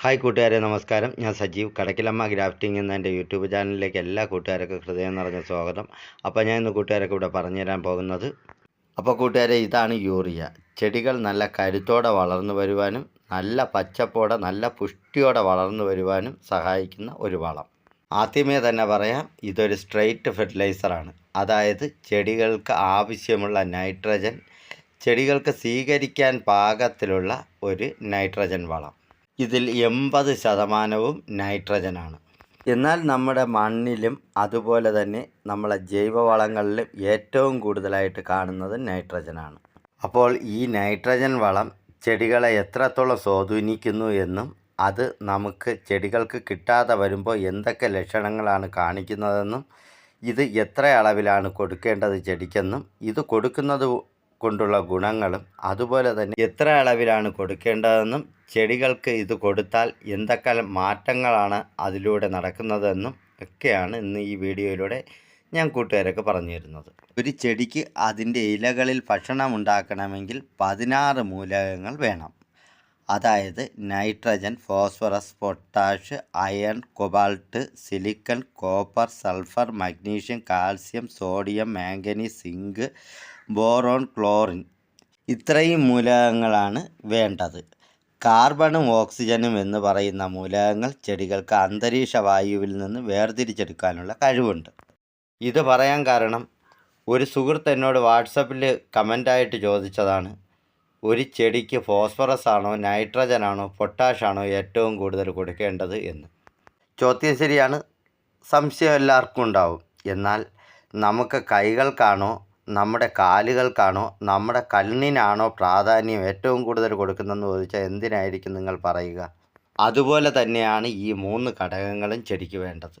Hi കൂട്ടുകാരെ നമസ്കാരം. ഞാൻ സജീവ്. കടക്കിലമ്മ ഗ്രാഫ്റ്റിംഗ് എന്ന എന്റെ യൂട്യൂബ് ചാനലിലേക്ക് എല്ലാ കൂട്ടുകാർക്കും ഹൃദയം നിറഞ്ഞ സ്വാഗതം. അപ്പോൾ ഞാൻ ഇന്ന് കൂട്ടുകാരൊക്കെ ഇവിടെ പറഞ്ഞു തരാൻ പോകുന്നത്. അപ്പോൾ കൂട്ടുകാരെ ഇതാണ് യൂറിയ. ചെടികൾ നല്ല കരുത്തോടെ വളർന്നു വരുവാനും നല്ല പച്ചപ്പോടെ നല്ല പുഷ്ടിയോടെ വളർന്നു വരുവാനും സഹായിക്കുന്ന ഒരു വളം. ആദ്യമേ തന്നെ പറയാം ഇതൊരു സ്ട്രെയിറ്റ് ഫെർട്ടിലൈസറാണ് അതായത് ചെടികൾക്ക് ആവശ്യമുള്ള നൈട്രജൻ ചെടികൾക്ക് സ്വീകരിക്കാൻ പാകത്തിലുള്ള ഒരു നൈട്രജൻ വളം. ഇതിൽ എൺപത് ശതമാനവും നൈട്രജനാണ്. എന്നാൽ നമ്മുടെ മണ്ണിലും അതുപോലെ തന്നെ നമ്മളെ ജൈവവളങ്ങളിലും ഏറ്റവും കൂടുതലായിട്ട് കാണുന്നത് നൈട്രജനാണ്. അപ്പോൾ ഈ നൈട്രജൻ വളം ചെടികളെ എത്രത്തോളം സ്വാധീനിക്കുന്നു എന്നും അത് നമുക്ക് ചെടികൾക്ക് കിട്ടാതെ വരുമ്പോൾ എന്തൊക്കെ ലക്ഷണങ്ങളാണ് കാണിക്കുന്നതെന്നും ഇത് എത്ര അളവിലാണ് കൊടുക്കേണ്ടത് ചെടിക്കെന്നും ഇത് കൊടുക്കുന്നത് കൊണ്ടുള്ള ഗുണങ്ങളും അതുപോലെ തന്നെ എത്ര അളവിലാണ് കൊടുക്കേണ്ടതെന്നും ചെടികൾക്ക് ഇത് കൊടുത്താൽ എന്തൊക്കെ മാറ്റങ്ങളാണ് അതിലൂടെ നടക്കുന്നതെന്നും ഒക്കെയാണ് ഇന്ന് ഈ വീഡിയോയിലൂടെ ഞാൻ കൂട്ടുകാരൊക്കെ പറഞ്ഞു തരുന്നത് ഒരു ചെടിക്ക് അതിന്റെ ഇലകളിൽ ഭക്ഷണം ഉണ്ടാക്കണമെങ്കിൽ പതിനാറ് മൂലകങ്ങൾ വേണം. അതായത് nitrogen phosphorus potash iron cobalt silicon copper sulphur magnesium calcium sodium manganese zinc boron chlorine. ഇത്രയും മൂലകങ്ങളാണ് വേണ്ടത്. കാർബണും ഓക്സിജനും എന്ന് പറയുന്ന മൂലകങ്ങൾ ചെടികൾക്ക് അന്തരീക്ഷ വായുവിൽ നിന്ന് വേർതിരിച്ചെടുക്കാനുള്ള കഴിവുണ്ട്. ഇത് പറയാൻ കാരണം ഒരു സുഹൃത്ത് എന്നോട് വാട്സപ്പിൽ കമന്റായിട്ട് ചോദിച്ചതാണ് ഒരു ചെടിക്ക് ഫോസ്ഫറസ് ആണോ നൈട്രജൻ ആണോ പൊട്ടാഷ് ആണോ ഏറ്റവും കൂടുതൽ കൊടുക്കേണ്ടത് എന്ന്. ചോദ്യം ശരിയാണ് സംശയം എല്ലാവർക്കും ഉണ്ടാവും. എന്നാൽ നമുക്ക് കൈകൾക്കാണോ നമ്മുടെ കാലുകൾക്കാണോ നമ്മുടെ കണ്ണിനാണോ പ്രാധാന്യം ഏറ്റവും കൂടുതൽ കൊടുക്കുന്നതെന്ന് ചോദിച്ചാൽ എന്തിനായിരിക്കും നിങ്ങൾ പറയുക? അതുപോലെ തന്നെയാണ് ഈ മൂന്ന് ഘടകങ്ങളും ചെടിക്ക് വേണ്ടത്.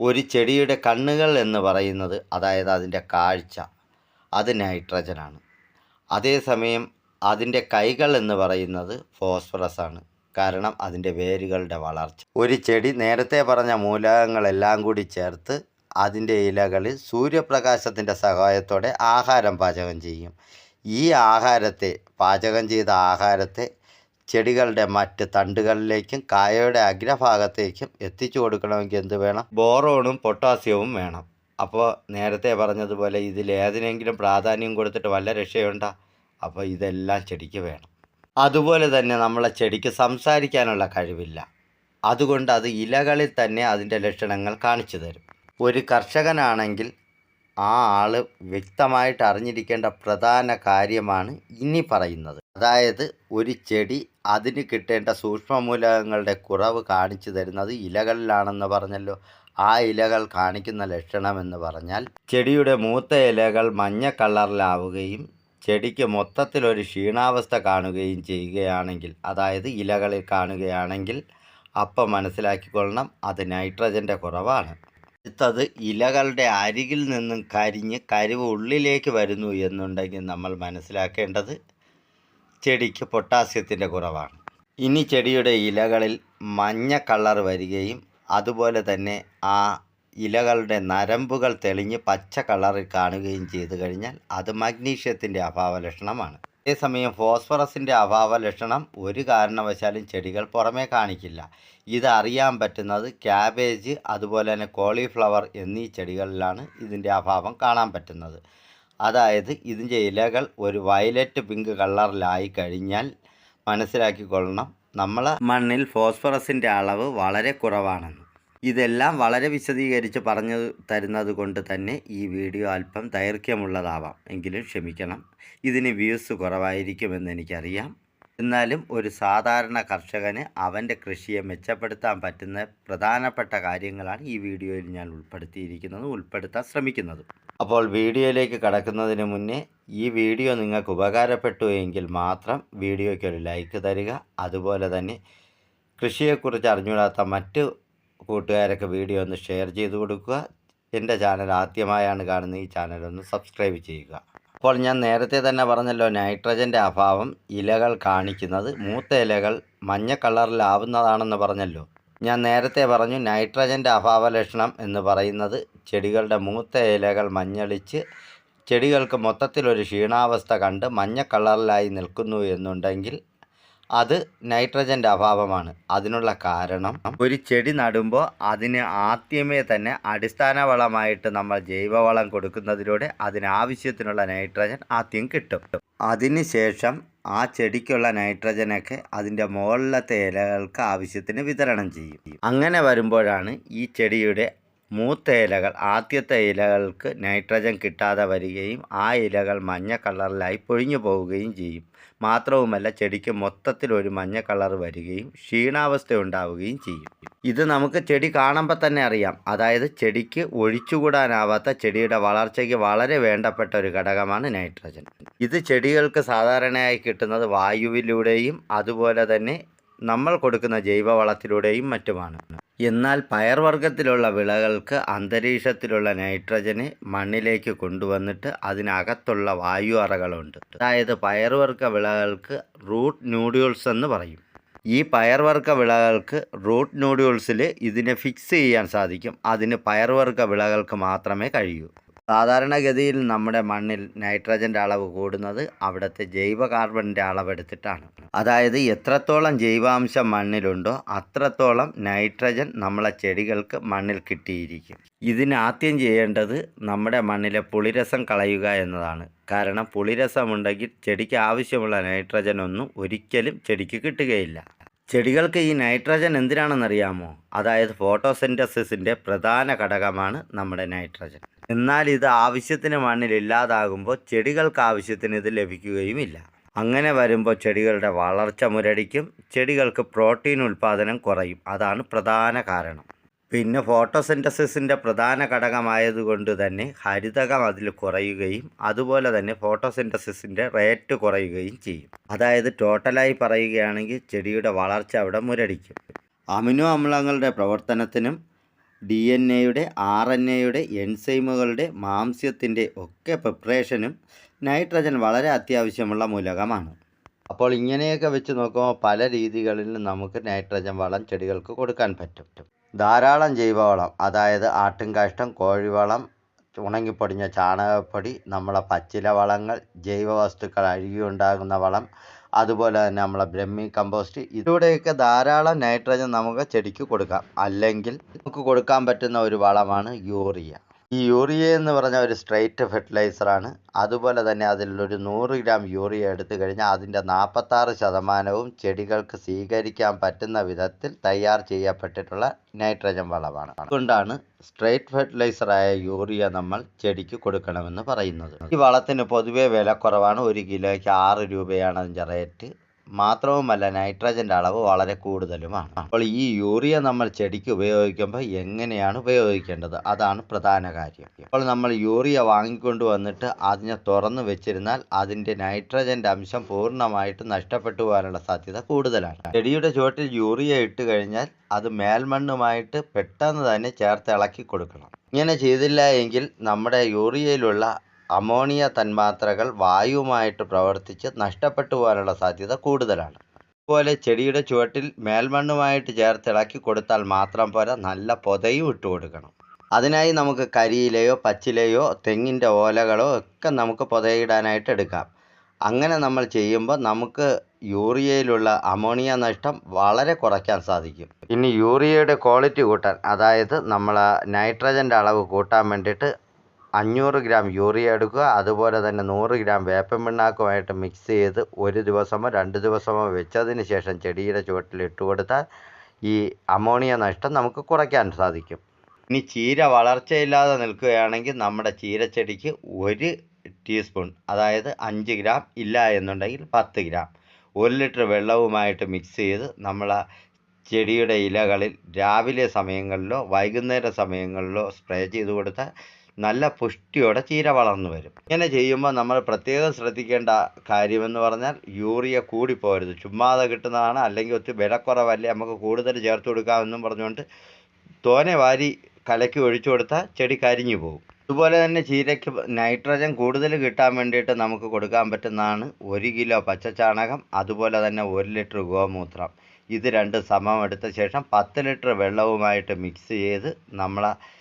ഒരു ചെടിയുടെ കണ്ണുകൾ എന്ന് പറയുന്നത് അതായത് അതിന്റെ കാഴ്ച അത് നൈട്രജനാണ് അതേസമയം അതിന്റെ കൈകൾ എന്ന് പറയുന്നത് ഫോസ്ഫറസ് ആണ്. കാരണം അതിന്റെ വേരുകളുടെ വളർച്ച. ഒരു ചെടി നേരത്തെ പറഞ്ഞ മൂലകങ്ങളെല്ലാം കൂടി ചേർത്ത് അതിന്റെ ഇലകളിൽ സൂര്യപ്രകാശത്തിന്റെ സഹായത്തോടെ ആഹാരം പാചകം ചെയ്യും. ഈ ആഹാരത്തെ പാചകം ചെയ്ത ആഹാരത്തെ ചെടികളുടെ മറ്റ് തണ്ടുകളിലേക്കും കായയുടെ അഗ്രഭാഗത്തേക്കും എത്തിച്ചു കൊടുക്കണമെങ്കിൽ എന്ത് വേണം? ബോറോണും പൊട്ടാസ്യവും വേണം. അപ്പോൾ നേരത്തെ പറഞ്ഞതുപോലെ ഇതിൽ ഏതിനെങ്കിലും പ്രാധാന്യം കൊടുത്തിട്ട് വല്ല രക്ഷയുണ്ടോ? അപ്പോൾ ഇതെല്ലാം ചെടിക്ക് വേണം. അതുപോലെ തന്നെ നമ്മളെ ചെടിക്ക് സംസാരിക്കാനുള്ള കഴിവില്ല. അതുകൊണ്ട് അത് ഇലകളിൽ തന്നെ അതിന്റെ ലക്ഷണങ്ങൾ കാണിച്ചു തരും. ഒരു കർഷകനാണെങ്കിൽ ആ ആൾ വ്യക്തമായിട്ട് അറിഞ്ഞിരിക്കേണ്ട പ്രധാന കാര്യമാണ് ഇനി പറയുന്നത്. അതായത് ഒരു ചെടി അതിന് കിട്ടേണ്ട സൂക്ഷ്മമൂലകങ്ങളുടെ കുറവ് കാണിച്ചു തരുന്നത് ഇലകളിലാണെന്ന് പറഞ്ഞല്ലോ. ആ ഇലകൾ കാണിക്കുന്ന ലക്ഷണമെന്ന് പറഞ്ഞാൽ ചെടിയുടെ മൂത്ത ഇലകൾ മഞ്ഞ കളറിലാവുകയും ചെടിക്ക് മൊത്തത്തിലൊരു ക്ഷീണാവസ്ഥ കാണുകയും ചെയ്യുകയാണെങ്കിൽ അതായത് ഇലകളിൽ കാണുകയാണെങ്കിൽ അപ്പം മനസ്സിലാക്കിക്കൊള്ളണം അത് നൈട്രജന്റെ കുറവാണ്. അടുത്തത് ഇലകളുടെ അരികിൽ നിന്നും കരിഞ്ഞ് കരിവ് ഉള്ളിലേക്ക് വരുന്നു എന്നുണ്ടെങ്കിൽ നമ്മൾ മനസ്സിലാക്കേണ്ടത് ചെടിക്ക് പൊട്ടാസ്യത്തിന്റെ കുറവാണ്. ഇനി ചെടിയുടെ ഇലകളിൽ മഞ്ഞ കളർ വരികയും അതുപോലെ തന്നെ ആ ഇലകളുടെ നരമ്പുകൾ തെളിഞ്ഞ് പച്ച കളറിൽ കാണുകയും ചെയ്തു കഴിഞ്ഞാൽ അത് മഗ്നീഷ്യത്തിന്റെ അഭാവ ലക്ഷണമാണ് അതേസമയം ഫോസ്ഫറസിന്റെ അഭാവ ലക്ഷണം ഒരു കാരണവശാലും ചെടികൾ പുറമേ കാണിക്കില്ല. ഇത് അറിയാൻ പറ്റുന്നത് ക്യാബേജ് അതുപോലെ തന്നെ കോളിഫ്ലവർ എന്നീ ചെടികളിലാണ് ഇതിന്റെ അഭാവം കാണാൻ പറ്റുന്നത്. അതായത് ഇതിന്റെ ഇലകൾ ഒരു വയലറ്റ് പിങ്ക് കളറിലായി കഴിഞ്ഞാൽ മനസ്സിലാക്കിക്കൊള്ളണം. നമ്മളെ മണ്ണിൽ ഫോസ്ഫറസിന്റെ അളവ് വളരെ കുറവാണെന്ന്. ഇതെല്ലാം വളരെ വിശദീകരിച്ച് പറഞ്ഞു തരുന്നത് കൊണ്ട് തന്നെ ഈ വീഡിയോ അല്പം ദൈർഘ്യമുള്ളതാവാം. എങ്കിലും ക്ഷമിക്കണം ഇതിന് വ്യൂസ് കുറവായിരിക്കുമെന്ന് എനിക്കറിയാം. എന്നാലും ഒരു സാധാരണ കർഷകന് അവന്റെ കൃഷിയെ മെച്ചപ്പെടുത്താൻ പറ്റുന്ന പ്രധാനപ്പെട്ട കാര്യങ്ങളാണ് ഈ വീഡിയോയിൽ ഞാൻ ഉൾപ്പെടുത്തിയിരിക്കുന്നത് ഉൾപ്പെടുത്താൻ ശ്രമിക്കുന്നത്. അപ്പോൾ വീഡിയോയിലേക്ക് കടക്കുന്നതിന് മുന്നേ ഈ വീഡിയോ നിങ്ങൾക്ക് ഉപകാരപ്പെട്ടു എങ്കിൽ മാത്രം വീഡിയോയ്ക്ക് ഒരു ലൈക്ക് തരിക. അതുപോലെ തന്നെ കൃഷിയെക്കുറിച്ച് അറിഞ്ഞുകൂടാത്ത മറ്റ് കൂട്ടുകാരൊക്കെ വീഡിയോ ഒന്ന് ഷെയർ ചെയ്ത് കൊടുക്കുക. എന്റെ ചാനൽ ആദ്യമായാണ് കാണുന്ന ഈ ചാനൽ ഒന്ന് സബ്സ്ക്രൈബ് ചെയ്യുക. അപ്പോൾ ഞാൻ നേരത്തെ തന്നെ പറഞ്ഞല്ലോ നൈട്രജന്റെ അഭാവം ഇലകൾ കാണിക്കുന്നത് മൂത്ത ഇലകൾ മഞ്ഞ കളറിലാവുന്നതാണെന്ന് പറഞ്ഞല്ലോ. ഞാൻ നേരത്തെ പറഞ്ഞു നൈട്രജന്റെ അഭാവ ലക്ഷണം എന്ന് പറയുന്നത് ചെടികളുടെ മൂത്ത ഇലകൾ മഞ്ഞളിച്ച് ചെടികൾക്ക് മൊത്തത്തിലൊരു ക്ഷീണാവസ്ഥ കണ്ട് മഞ്ഞ കളറിലായി നിൽക്കുന്നു എന്നുണ്ടെങ്കിൽ അത് നൈട്രജന്റെ അഭാവമാണ്. അതിനുള്ള കാരണം ഒരു ചെടി നടുമ്പോൾ അതിന് ആദ്യമേ തന്നെ അടിസ്ഥാന വളമായിട്ട് നമ്മൾ ജൈവവളം കൊടുക്കുന്നതിലൂടെ അതിനാവശ്യത്തിനുള്ള നൈട്രജൻ ആദ്യം കിട്ടും. അതിനുശേഷം ആ ചെടിക്കുള്ള നൈട്രജനൊക്കെ അതിന്റെ മുകളിലത്തെ ഇലകൾക്ക് ആവശ്യത്തിന് വിതരണം ചെയ്യും. അങ്ങനെ വരുമ്പോഴാണ് ഈ ചെടിയുടെ മൂത്ത ഇലകൾ ആദ്യത്തെ ഇലകൾക്ക് നൈട്രജൻ കിട്ടാതെ വരികയും ആ ഇലകൾ മഞ്ഞ കളറിലായി പൊഴിഞ്ഞു പോവുകയും ചെയ്യും. മാത്രവുമല്ല ചെടിക്ക് മൊത്തത്തിൽ ഒരു മഞ്ഞ കളർ വരികയും ക്ഷീണാവസ്ഥ ഉണ്ടാവുകയും ചെയ്യും. ഇത് നമുക്ക് ചെടി കാണുമ്പോൾ തന്നെ അറിയാം. അതായത് ചെടിക്ക് ഒഴിച്ചുകൂടാനാവാത്ത ചെടിയുടെ വളർച്ചയ്ക്ക് വളരെ വേണ്ടപ്പെട്ട ഒരു ഘടകമാണ് നൈട്രജൻ. ഇത് ചെടികൾക്ക് സാധാരണയായി കിട്ടുന്നത് വായുവിലൂടെയും അതുപോലെ തന്നെ നമ്മൾ കൊടുക്കുന്ന ജൈവവളത്തിലൂടെയും മറ്റുമാണ്. എന്നാൽ പയർവർഗത്തിലുള്ള വിളകൾക്ക് അന്തരീക്ഷത്തിലുള്ള നൈട്രജനെ മണ്ണിലേക്ക് കൊണ്ടുവന്നിട്ട് അതിനകത്തുള്ള വായു അറകളുണ്ട് അതായത് പയർവർഗ വിളകൾക്ക് റൂട്ട് ന്യൂഡ്യൂൾസ് എന്ന് പറയും. ഈ പയർവർഗ വിളകൾക്ക് റൂട്ട് ന്യൂഡ്യൂൾസിൽ ഇതിനെ ഫിക്സ് ചെയ്യാൻ സാധിക്കും. അതിന് പയർവർഗ വിളകൾക്ക് മാത്രമേ കഴിയൂ. സാധാരണഗതിയിൽ നമ്മുടെ മണ്ണിൽ നൈട്രജന്റെ അളവ് കൂടുന്നത് അവിടുത്തെ ജൈവ കാർബണിന്റെ അളവെടുത്തിട്ടാണ്. അതായത് എത്രത്തോളം ജൈവാംശം മണ്ണിലുണ്ടോ അത്രത്തോളം നൈട്രജൻ നമ്മളെ ചെടികൾക്ക് മണ്ണിൽ കിട്ടിയിരിക്കും. ഇതിന് ആദ്യം ചെയ്യേണ്ടത് നമ്മുടെ മണ്ണിലെ പുളിരസം കളയുക എന്നതാണ്. കാരണം പുളിരസമുണ്ടെങ്കിൽ ചെടിക്ക് ആവശ്യമുള്ള നൈട്രജൻ ഒന്നും ഒരിക്കലും ചെടിക്ക് കിട്ടുകയില്ല. ചെടികൾക്ക് ഈ നൈട്രജൻ എന്തിനാണെന്നറിയാമോ? അതായത് ഫോട്ടോസെന്റസിന്റെ പ്രധാന ഘടകമാണ് നമ്മുടെ നൈട്രജൻ. എന്നാൽ ഇത് ആവശ്യത്തിന് മണ്ണിൽ ഇല്ലാതാകുമ്പോൾ ചെടികൾക്ക് ആവശ്യത്തിന് ഇത് ലഭിക്കുകയുമില്ല. അങ്ങനെ വരുമ്പോൾ ചെടികളുടെ വളർച്ച മുരടിക്കും ചെടികൾക്ക് പ്രോട്ടീൻ ഉൽപ്പാദനം കുറയും. അതാണ് പ്രധാന കാരണം. പിന്നെ ഫോട്ടോസിന്തസിസിന്റെ പ്രധാന ഘടകമായതുകൊണ്ട് തന്നെ ഹരിതകം അതിൽ കുറയുകയും അതുപോലെ തന്നെ ഫോട്ടോസിന്തസിസിന്റെ റേറ്റ് കുറയുകയും ചെയ്യും. അതായത് ടോട്ടലായി പറയുകയാണെങ്കിൽ ചെടിയുടെ വളർച്ച അവിടെ മുരടിക്കും. അമിനോ അമ്ലങ്ങളുടെ പ്രവർത്തനത്തിനും ഡി എൻ എയുടെ ആർ എൻ എയുടെ എൻസൈമുകളുടെ മാംസ്യത്തിന്റെ ഒക്കെ പ്രിപ്പറേഷനും നൈട്രജൻ വളരെ അത്യാവശ്യമുള്ള മൂലകമാണ്. അപ്പോൾ ഇങ്ങനെയൊക്കെ വെച്ച് നോക്കുമ്പോൾ പല രീതികളിൽ നമുക്ക് നൈട്രജൻ വളം ചെടികൾക്ക് കൊടുക്കാൻ പറ്റും. ധാരാളം ജൈവവളം അതായത് ആട്ടിൻകാഷ്ടം കോഴിവളം ഉണങ്ങിപ്പൊടിഞ്ഞ ചാണകപ്പൊടി നമ്മളെ പച്ചില വളങ്ങൾ ജൈവവസ്തുക്കൾ അഴുകിയുണ്ടാകുന്ന വളം അതുപോലെ തന്നെ നമ്മളെ ബ്രഹ്മി കമ്പോസ്റ്റ്. ഇതിലൂടെയൊക്കെ ധാരാളം നൈട്രജൻ നമുക്ക് ചെടിക്ക് കൊടുക്കാം. അല്ലെങ്കിൽ നമുക്ക് കൊടുക്കാൻ പറ്റുന്ന ഒരു വളമാണ് യൂറിയ. ഈ യൂറിയ എന്ന് പറഞ്ഞ ഒരു സ്ട്രൈറ്റ് ഫെർട്ടിലൈസറാണ് അതുപോലെ തന്നെ അതിലൊരു നൂറ് ഗ്രാം യൂറിയ എടുത്തു കഴിഞ്ഞാൽ അതിന്റെ നാൽപ്പത്താറ് ശതമാനവും ചെടികൾക്ക് സ്വീകരിക്കാൻ പറ്റുന്ന വിധത്തിൽ തയ്യാർ ചെയ്യപ്പെട്ടിട്ടുള്ള നൈട്രജൻ വളമാണ്. അതുകൊണ്ടാണ് സ്ട്രൈറ്റ് ഫെർട്ടിലൈസറായ യൂറിയ നമ്മൾ ചെടിക്ക് കൊടുക്കണമെന്ന് പറയുന്നത്. ഈ വളത്തിന് പൊതുവേ വില കുറവാണ്. ഒരു കിലോയ്ക്ക് ആറ് രൂപയാണ് അതിന്റെ റേറ്റ് മാത്രവുമല്ല നൈട്രജന്റെ അളവ് വളരെ കൂടുതലുമാണ്. അപ്പോൾ ഈ യൂറിയ നമ്മൾ ചെടിക്ക് ഉപയോഗിക്കുമ്പോൾ എങ്ങനെയാണ് ഉപയോഗിക്കേണ്ടത്? അതാണ് പ്രധാന കാര്യം. അപ്പോൾ നമ്മൾ യൂറിയ വാങ്ങിക്കൊണ്ട് വന്നിട്ട് അതിനെ തുറന്നു വെച്ചിരുന്നാൽ അതിന്റെ നൈട്രജന്റെ അംശം പൂർണമായിട്ട് നഷ്ടപ്പെട്ടു പോകാനുള്ള സാധ്യത കൂടുതലാണ്. ചെടിയുടെ ചുവട്ടിൽ യൂറിയ ഇട്ട് കഴിഞ്ഞാൽ അത് മേൽമണ്ണുമായിട്ട് പെട്ടെന്ന് തന്നെ ചേർത്ത് ഇളക്കി കൊടുക്കണം. ഇങ്ങനെ ചെയ്തില്ല എങ്കിൽ നമ്മുടെ യൂറിയയിലുള്ള അമോണിയ തന്മാത്രകൾ വായുവുമായിട്ട് പ്രവർത്തിച്ച് നഷ്ടപ്പെട്ടു പോകാനുള്ള സാധ്യത കൂടുതലാണ്. അതുപോലെ ചെടിയുടെ ചുവട്ടിൽ മേൽമണ്ണുമായിട്ട് ചേർത്ത് ഇളക്കി കൊടുത്താൽ മാത്രം പോരാ നല്ല പൊതയും ഇട്ട് കൊടുക്കണം. അതിനായി നമുക്ക് കരിയിലയോ പച്ചിലയോ തെങ്ങിന്റെ ഓലകളോ ഒക്കെ നമുക്ക് പൊതയിടാനായിട്ട് എടുക്കാം. അങ്ങനെ നമ്മൾ ചെയ്യുമ്പോൾ നമുക്ക് യൂറിയയിലുള്ള അമോണിയ നഷ്ടം വളരെ കുറയ്ക്കാൻ സാധിക്കും. ഇനി യൂറിയയുടെ ക്വാളിറ്റി കൂട്ടാൻ അതായത് നമ്മൾ നൈട്രജന്റെ അളവ് കൂട്ടാൻ വേണ്ടിയിട്ട് അഞ്ഞൂറ് ഗ്രാം യൂറിയ എടുക്കുക. അതുപോലെ തന്നെ നൂറ് ഗ്രാം വേപ്പൻ പിണ്ണാക്കുമായിട്ട് മിക്സ് ചെയ്ത് ഒരു ദിവസമോ രണ്ട് ദിവസമോ വെച്ചതിന് ശേഷം ചെടിയുടെ ചുവട്ടിൽ ഇട്ട് കൊടുത്താൽ ഈ അമോണിയ നഷ്ടം നമുക്ക് കുറയ്ക്കാൻ സാധിക്കും. ഇനി ചീര വളർച്ചയില്ലാതെ നിൽക്കുകയാണെങ്കിൽ നമ്മുടെ ചീരച്ചെടിക്ക് ഒരു ടീസ്പൂൺ അതായത് അഞ്ച് ഗ്രാം ഇല്ല എന്നുണ്ടെങ്കിൽ പത്ത് ഗ്രാം. ഒരു ലിറ്റർ വെള്ളവുമായിട്ട് മിക്സ് ചെയ്ത് നമ്മൾ ചെടിയുടെ ഇലകളിൽ രാവിലെ സമയങ്ങളിലോ വൈകുന്നേര സമയങ്ങളിലോ സ്പ്രേ ചെയ്ത് കൊടുത്താൽ നല്ല പുഷ്ടിയോടെ ചീര വളർന്നു വരും. ഇങ്ങനെ ചെയ്യുമ്പോൾ നമ്മൾ പ്രത്യേകം ശ്രദ്ധിക്കേണ്ട കാര്യമെന്ന് പറഞ്ഞാൽ യൂറിയ കൂടിപ്പോരുത്. ചുമ്മാതെ കിട്ടുന്നതാണ്. അല്ലെങ്കിൽ ഒത്തിരി വിലക്കുറവല്ലേ നമുക്ക് കൂടുതൽ ചേർത്ത് കൊടുക്കാമെന്നും പറഞ്ഞുകൊണ്ട് തോനെ വാരി കലക്കി ഒഴിച്ചു കൊടുത്താൽ ചെടി കരിഞ്ഞു പോകും. അതുപോലെ തന്നെ ചീരയ്ക്ക് നൈട്രജൻ കൂടുതൽ കിട്ടാൻ വേണ്ടിയിട്ട് നമുക്ക് കൊടുക്കാൻ പറ്റുന്നതാണ് ഒരു കിലോ പച്ചച്ചാണകം അതുപോലെ തന്നെ ഒരു ലിറ്റർ ഗോമൂത്രം. ഇത് രണ്ട് സമം എടുത്ത ശേഷം പത്ത് ലിറ്റർ വെള്ളവുമായിട്ട് മിക്സ് ചെയ്ത് നമ്മൾ ഏഹ്,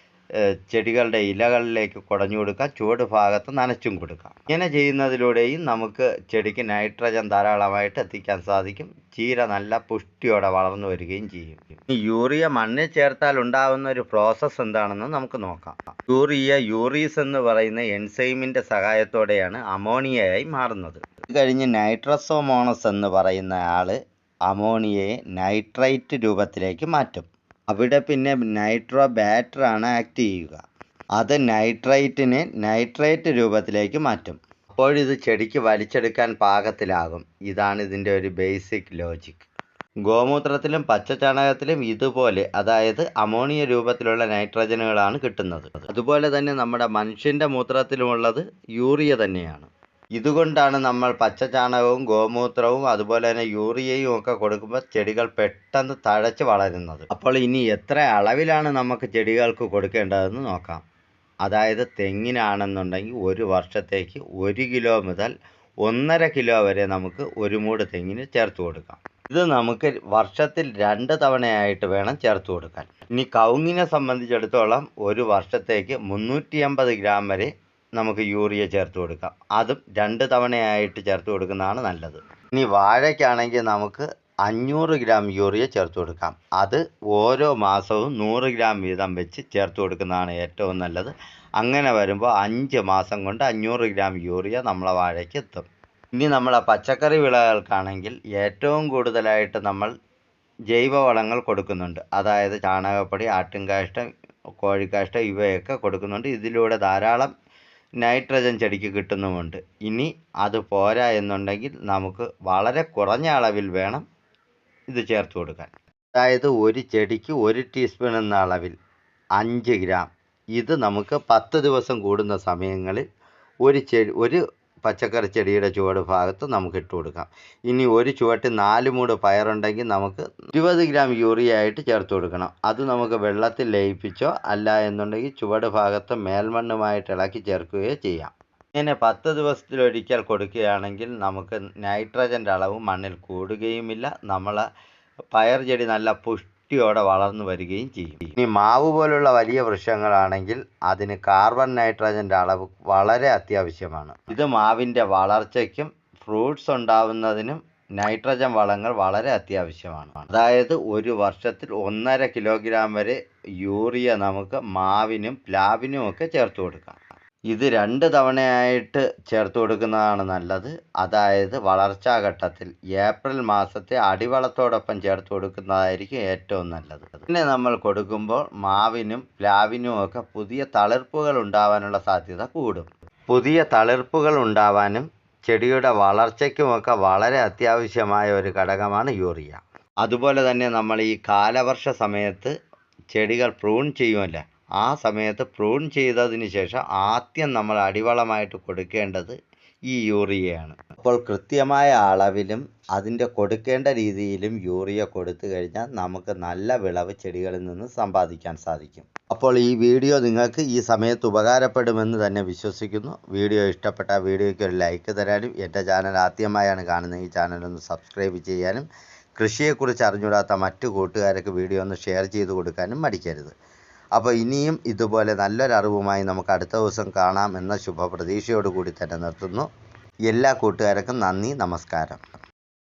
ചെടികളുടെ ഇലകളിലേക്ക് കുടഞ്ഞു കൊടുക്കാം ചുവട് ഭാഗത്ത് നനച്ചും കൊടുക്കാം. ഇങ്ങനെ ചെയ്യുന്നതിലൂടെയും നമുക്ക് ചെടിക്ക് നൈട്രജൻ ധാരാളമായിട്ട് എത്തിക്കാൻ സാധിക്കും ചീര നല്ല പുഷ്ടിയോടെ വളർന്നു വരികയും ചെയ്യും. യൂറിയ മണ്ണിൽ ചേർത്താൽ ഉണ്ടാകുന്ന ഒരു പ്രോസസ്സ് എന്താണെന്ന് നമുക്ക് നോക്കാം. യൂറിയ യൂറീസ് എന്ന് പറയുന്ന എൻസൈമിന്റെ സഹായത്തോടെയാണ് അമോണിയയായി മാറുന്നത്. ഇത് കഴിഞ്ഞ് നൈട്രസോമോണസ് എന്ന് പറയുന്ന ആൾ അമോണിയയെ നൈട്രൈറ്റ് രൂപത്തിലേക്ക് മാറ്റും. അവിടെ പിന്നെ നൈട്രോ ബാറ്ററാണ് ആക്ട് ചെയ്യുക. അത് നൈട്രൈറ്റിനെ നൈട്രേറ്റ് രൂപത്തിലേക്ക് മാറ്റും. അപ്പോഴിത് ചെടിക്ക് വലിച്ചെടുക്കാൻ പാകത്തിലാകും. ഇതാണ് ഇതിന്റെ ഒരു ബേസിക് ലോജിക് ഗോമൂത്രത്തിലും പച്ചച്ചാണകത്തിലും ഇതുപോലെ അതായത് അമോണിയ രൂപത്തിലുള്ള നൈട്രജനുകളാണ് കിട്ടുന്നത്. അതുപോലെ തന്നെ നമ്മുടെ മനുഷ്യന്റെ മൂത്രത്തിലുമുള്ളത് യൂറിയ തന്നെയാണ്. ഇതുകൊണ്ടാണ് നമ്മൾ പച്ച ചാണകവും ഗോമൂത്രവും അതുപോലെ തന്നെ യൂറിയയും ഒക്കെ കൊടുക്കുമ്പോൾ ചെടികൾ പെട്ടെന്ന് തഴച്ച് വളരുന്നത്. അപ്പോൾ ഇനി എത്ര അളവിലാണ് നമുക്ക് ചെടികൾക്ക് കൊടുക്കേണ്ടതെന്ന് നോക്കാം. അതായത് തെങ്ങിനാണെന്നുണ്ടെങ്കിൽ ഒരു വർഷത്തേക്ക് ഒരു കിലോ മുതൽ ഒന്നര കിലോ വരെ നമുക്ക് ഒരു മൂട് തെങ്ങിന് ചേർത്ത് കൊടുക്കാം. ഇത് നമുക്ക് വർഷത്തിൽ രണ്ട് തവണയായിട്ട് വേണം ചേർത്ത് കൊടുക്കാൻ. ഇനി കവുങ്ങിനെ സംബന്ധിച്ചിടത്തോളം ഒരു വർഷത്തേക്ക് മുന്നൂറ്റി ഗ്രാം വരെ നമുക്ക് യൂറിയ ചേർത്ത് കൊടുക്കാം. അതും രണ്ട് തവണയായിട്ട് ചേർത്ത് കൊടുക്കുന്നതാണ് നല്ലത്. ഇനി വാഴയ്ക്കാണെങ്കിൽ നമുക്ക് അഞ്ഞൂറ് ഗ്രാം യൂറിയ ചേർത്ത് കൊടുക്കാം. അത് ഓരോ മാസവും നൂറ് ഗ്രാം വീതം വെച്ച് ചേർത്ത് കൊടുക്കുന്നതാണ് ഏറ്റവും നല്ലത്. അങ്ങനെ വരുമ്പോൾ അഞ്ച് മാസം കൊണ്ട് അഞ്ഞൂറ് ഗ്രാം യൂറിയ നമ്മളെ വാഴയ്ക്ക് എത്തും. ഇനി നമ്മളെ പച്ചക്കറി വിളകൾക്കാണെങ്കിൽ ഏറ്റവും കൂടുതലായിട്ട് നമ്മൾ ജൈവവളങ്ങൾ കൊടുക്കുന്നുണ്ട്. അതായത് ചാണകപ്പൊടി ആട്ടിൻകാഷ്ടം കോഴിക്കാഷ്ടം ഇവയൊക്കെ കൊടുക്കുന്നുണ്ട്. ഇതിലൂടെ ധാരാളം നൈട്രജൻ ചെടിക്ക് കിട്ടുന്നുമുണ്ട്. ഇനി അത് പോരാ എന്നുണ്ടെങ്കിൽ നമുക്ക് വളരെ കുറഞ്ഞ അളവിൽ വേണം ഇത് ചേർത്ത് കൊടുക്കാൻ. അതായത് ഒരു ചെടിക്ക് ഒരു ടീസ്പൂൺ എന്ന അളവിൽ അഞ്ച് ഗ്രാം. ഇത് നമുക്ക് പത്ത് ദിവസം കൂടുന്ന സമയങ്ങളിൽ ഒരു ചെടി ഒരു പച്ചക്കറി ചെടിയുടെ ചുവട് ഭാഗത്ത് നമുക്ക് ഇട്ട് കൊടുക്കാം. ഇനി ഒരു ചുവട്ട് നാല് മൂട് പയറുണ്ടെങ്കിൽ നമുക്ക് ഇരുപത് ഗ്രാം യൂറിയ ആയിട്ട് ചേർത്ത് കൊടുക്കണം. അത് നമുക്ക് വെള്ളത്തിൽ ലയിപ്പിച്ചോ അല്ല എന്നുണ്ടെങ്കിൽ ചുവട് ഭാഗത്ത് മേൽമണ്ണുമായിട്ട് ഇളക്കി ചേർക്കുകയോ ചെയ്യാം. ഇങ്ങനെ പത്ത് ദിവസത്തിലൊരിക്കൽ കൊടുക്കുകയാണെങ്കിൽ നമുക്ക് നൈട്രജന്റെ അളവ് മണ്ണിൽ കൂടുകയുമില്ല. നമ്മളെ പയർ ചെടി നല്ല പുഷ്ടിയോടെ വളർന്നു വരികയും ചെയ്യും. ഇനി മാവ് പോലുള്ള വലിയ വൃക്ഷങ്ങളാണെങ്കിൽ അതിന് കാർബൺ നൈട്രജന്റെ അളവ് വളരെ അത്യാവശ്യമാണ്. ഇത് മാവിന്റെ വളർച്ചയ്ക്കും ഫ്രൂട്ട്സ് ഉണ്ടാവുന്നതിനും നൈട്രജൻ വളങ്ങൾ വളരെ അത്യാവശ്യമാണ്. അതായത് ഒരു വർഷത്തിൽ ഒന്നര കിലോഗ്രാം വരെ യൂറിയ നമുക്ക് മാവിനും പ്ലാവിനും ഒക്കെ ചേർത്ത് കൊടുക്കാം. ഇത് രണ്ട് തവണയായിട്ട് ചേർത്ത് കൊടുക്കുന്നതാണ് നല്ലത്. അതായത് വളർച്ചാ ഘട്ടത്തിൽ ഏപ്രിൽ മാസത്തെ അടിവളത്തോടൊപ്പം ചേർത്ത് കൊടുക്കുന്നതായിരിക്കും ഏറ്റവും നല്ലത്. പിന്നെ നമ്മൾ കൊടുക്കുമ്പോൾ മാവിനും പ്ലാവിനും ഒക്കെ പുതിയ തളിർപ്പുകൾ ഉണ്ടാവാനുള്ള സാധ്യത കൂടും. പുതിയ തളിർപ്പുകൾ ഉണ്ടാവാനും ചെടിയുടെ വളർച്ചയ്ക്കുമൊക്കെ വളരെ അത്യാവശ്യമായ ഒരു ഘടകമാണ് യൂറിയ. അതുപോലെ തന്നെ നമ്മൾ ഈ കാലവർഷ സമയത്ത് ചെടികൾ പ്രൂൺ ചെയ്യുമല്ലേ. ആ സമയത്ത് പ്രൂൺ ചെയ്തതിന് ശേഷം ആദ്യം നമ്മൾ അടിവളമായിട്ട് കൊടുക്കേണ്ടത് ഈ യൂറിയയാണ്. അപ്പോൾ കൃത്യമായ അളവിലും അതിന്റെ കൊടുക്കേണ്ട രീതിയിലും യൂറിയ കൊടുത്തു കഴിഞ്ഞാൽ നമുക്ക് നല്ല വിളവ് ചെടികളിൽ നിന്ന് സമ്പാദിക്കാൻ സാധിക്കും. അപ്പോൾ ഈ വീഡിയോ നിങ്ങൾക്ക് ഈ സമയത്ത് ഉപകാരപ്പെടുമെന്ന് തന്നെ വിശ്വസിക്കുന്നു. വീഡിയോ ഇഷ്ടപ്പെട്ട വീഡിയോയ്ക്ക് ഒരു ലൈക്ക് തരാനും എന്റെ ചാനൽ ആദ്യമായാണ് കാണുന്നത് ഈ ചാനൽ ഒന്ന് സബ്സ്ക്രൈബ് ചെയ്യാനും കൃഷിയെക്കുറിച്ച് അറിഞ്ഞുകൂടാത്ത മറ്റു കൂട്ടുകാർക്ക് വീഡിയോ ഒന്ന് ഷെയർ ചെയ്ത് കൊടുക്കാനും മടിക്കരുത്. അപ്പോൾ ഇനിയും ഇതുപോലെ നല്ലൊരു അറിവുമായി നമുക്ക് അടുത്ത ദിവസം കാണാം എന്ന ശുഭപ്രതീക്ഷയോടുകൂടി തന്നെ നിർത്തുന്നു. എല്ലാ കൂട്ടുകാർക്കും നന്ദി നമസ്കാരം.